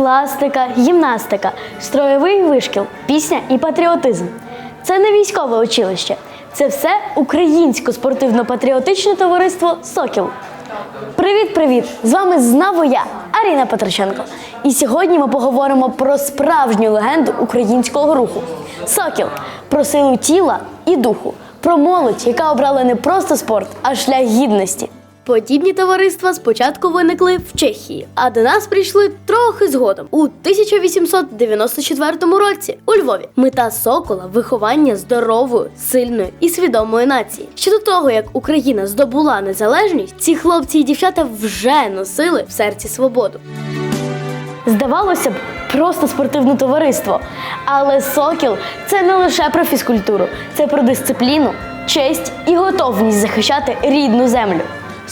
пластика, гімнастика, строєвий вишкіл, пісня і патріотизм. Це не військове училище, це все українське спортивно-патріотичне товариство Сокіл. Привіт, привіт! З вами знову я, Аріна Петроченко. І сьогодні ми поговоримо про справжню легенду українського руху Сокіл, про силу тіла і духу, про молодь, яка обрала не просто спорт, а шлях гідності. Подібні товариства спочатку виникли в Чехії, а до нас прийшли трохи згодом у 1894 році у Львові. Мета Сокола виховання здорової, сильної і свідомої нації. Ще до того, як Україна здобула незалежність, ці хлопці і дівчата вже носили в серці свободу. Здавалося б, просто спортивне товариство. Але Сокіл це не лише про фізкультуру, це про дисципліну, честь і готовність захищати рідну землю.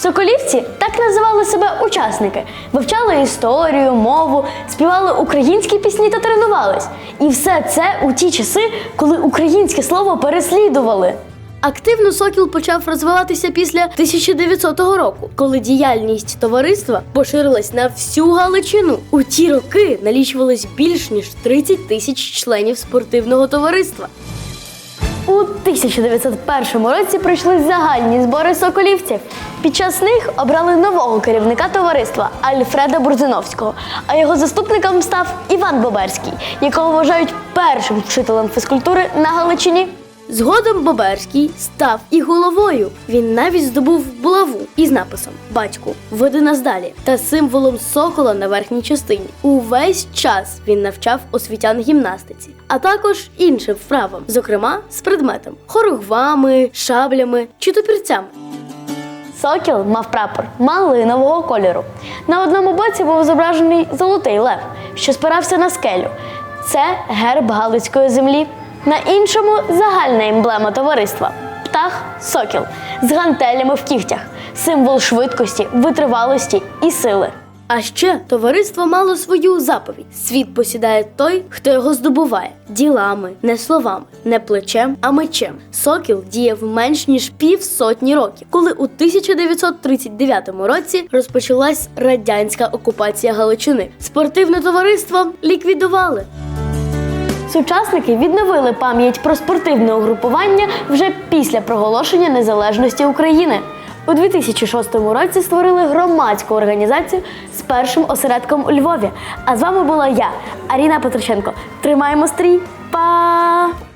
Соколівці так називали себе учасники, вивчали історію, мову, співали українські пісні та тренувались. І все це у ті часи, коли українське слово переслідували. Активно Сокіл почав розвиватися після 1900 року, коли діяльність товариства поширилась на всю Галичину. У ті роки налічувалось більш ніж 30 тисяч членів спортивного товариства. У 1901 році пройшли загальні збори соколівців. Під час них обрали нового керівника товариства Альфреда Бурзиновського, а його заступником став Іван Боберський, якого вважають першим вчителем фізкультури на Галичині. Згодом Боберський став і головою. Він навіть здобув булаву із написом Батьку, веди нас далі та символом сокола на верхній частині. Увесь час він навчав освітян гімнастиці, а також іншим вправам, зокрема з предметом хоругвами, шаблями чи топірцями. Сокіл мав прапор малинового кольору. На одному боці був зображений золотий лев, що спирався на скелю. Це герб Галицької землі. На іншому загальна емблема товариства птах сокіл з гантелями в кігтях, символ швидкості, витривалості і сили. А ще товариство мало свою заповідь: світ посідає той, хто його здобуває ділами, не словами, не плечем, а мечем. Сокіл діяв менш ніж півсотні років, коли у 1939 році розпочалась радянська окупація Галичини. Спортивне товариство ліквідували. Сучасники відновили пам'ять про спортивне угрупування вже після проголошення незалежності України. У 2006 році створили громадську організацію з першим осередком у Львові. А з вами була я, Аріна Петроченко. Тримаємо стрій. Па!